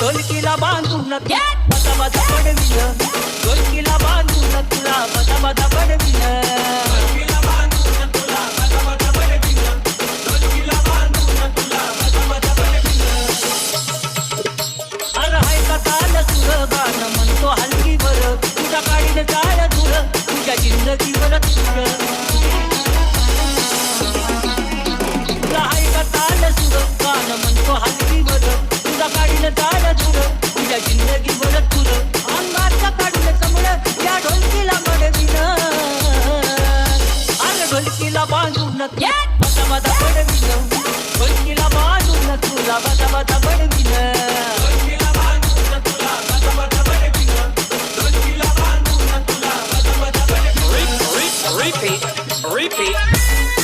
ढोलकीला बांधून मजा मजा पडविन ढोलकीला बांधून तुला मजा मजा पडविन repeat, repeat.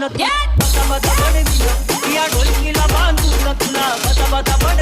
न तुला बसा बसा बन दिया डिया ढोलकीला बांधू न तुला बसा बसा बन